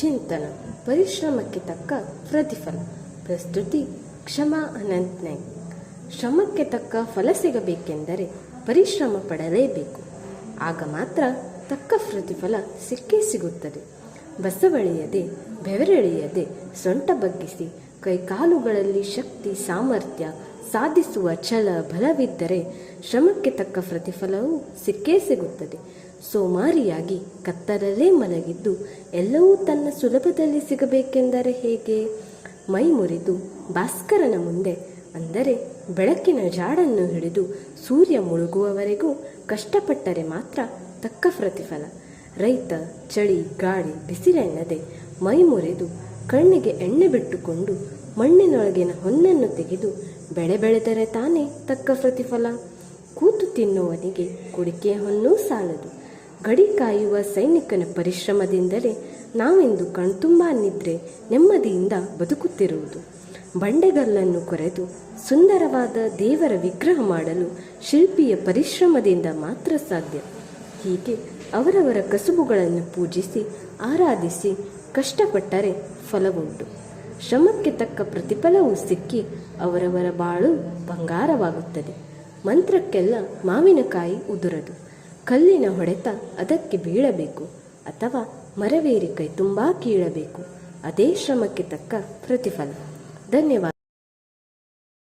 ಚಿಂತನ, ಪರಿಶ್ರಮಕ್ಕೆ ತಕ್ಕ ಪ್ರತಿಫಲ, ಪ್ರಸ್ತುತಿ ಕ್ಷಮಾ ಅನಂತ್ ಶ್ರಮಕ್ಕೆ ತಕ್ಕ ಫಲ ಸಿಗಬೇಕೆಂದರೆ ಪರಿಶ್ರಮ ಪಡಲೇಬೇಕು. ಆಗ ಮಾತ್ರ ತಕ್ಕ ಪ್ರತಿಫಲ ಸಿಕ್ಕೇ ಸಿಗುತ್ತದೆ. ಬಸವಳಿಯದೆ, ಬೆವರೆಳೆಯದೆ ಸೊಂಟ ಬಗ್ಗಿಸಿ ಕೈಕಾಲುಗಳಲ್ಲಿ ಶಕ್ತಿ, ಸಾಮರ್ಥ್ಯ ಸಾಧಿಸುವ ಛಲ, ಬಲವಿದ್ದರೆ ಶ್ರಮಕ್ಕೆ ತಕ್ಕ ಪ್ರತಿಫಲವೂ ಸಿಕ್ಕೇ ಸಿಗುತ್ತದೆ. ಸೋಮಾರಿಯಾಗಿ ಕತ್ತರರೇ ಮಲಗಿದ್ದು ಎಲ್ಲವೂ ತನ್ನ ಸುಲಭದಲ್ಲಿ ಸಿಗಬೇಕೆಂದರೆ ಹೇಗೆ? ಮೈ ಮುರಿದು ಭಾಸ್ಕರನ ಮುಂದೆ ಅಂದರೆ ಬೆಳಕಿನ ಜಾಡನ್ನು ಹಿಡಿದು ಸೂರ್ಯ ಮುಳುಗುವವರೆಗೂ ಕಷ್ಟಪಟ್ಟರೆ ಮಾತ್ರ ತಕ್ಕ ಪ್ರತಿಫಲ. ರೈತ, ಚಳಿ, ಗಾಳಿ ಬಿಸಿಲೆನ್ನದೆ ಮೈ ಮುರಿದು ಕಣ್ಣಿಗೆ ಎಣ್ಣೆ ಬಿಟ್ಟುಕೊಂಡು ಮಣ್ಣಿನೊಳಗಿನ ಹೊನ್ನನ್ನು ತೆಗೆದು ಬೆಳೆ ಬೆಳೆದರೆ ತಾನೇ ತಕ್ಕ ಪ್ರತಿಫಲ. ಕೂತು ತಿನ್ನುವನಿಗೆ ಕುಡಿಕೆ ಹೊನ್ನೂ ಸಾಲದು. ಗಡಿ ಕಾಯುವ ಸೈನಿಕನ ಪರಿಶ್ರಮದಿಂದಲೇ ನಾವೆಂದು ಕಣ್ತುಂಬ ನಿದ್ರೆ ನೆಮ್ಮದಿಯಿಂದ ಬದುಕುತ್ತಿರುವುದು. ಬಂಡೆಗಲ್ಲನ್ನು ಕೊರೆದು ಸುಂದರವಾದ ದೇವರ ವಿಗ್ರಹ ಮಾಡಲು ಶಿಲ್ಪಿಯ ಪರಿಶ್ರಮದಿಂದ ಮಾತ್ರ ಸಾಧ್ಯ. ಹೀಗೆ ಅವರವರ ಕಸುಬುಗಳನ್ನು ಪೂಜಿಸಿ, ಆರಾಧಿಸಿ ಕಷ್ಟಪಟ್ಟರೆ ಫಲವುಂಟು. ಶ್ರಮಕ್ಕೆ ತಕ್ಕ ಪ್ರತಿಫಲವೂ ಸಿಕ್ಕಿ ಅವರವರ ಬಾಳು ಬಂಗಾರವಾಗುತ್ತದೆ. ಮಂತ್ರಕ್ಕೆಲ್ಲ ಮಾವಿನಕಾಯಿ ಉದುರದು. ಕಲ್ಲಿನ ಹೊಡೆತ ಅದಕ್ಕೆ ಬೀಳಬೇಕು ಅಥವಾ ಮರವೇರಿ ಕೈ ತುಂಬಾ ಕೀಳಬೇಕು. ಅದೇ ಶ್ರಮಕ್ಕೆ ತಕ್ಕ ಪ್ರತಿಫಲ. ಧನ್ಯವಾದ.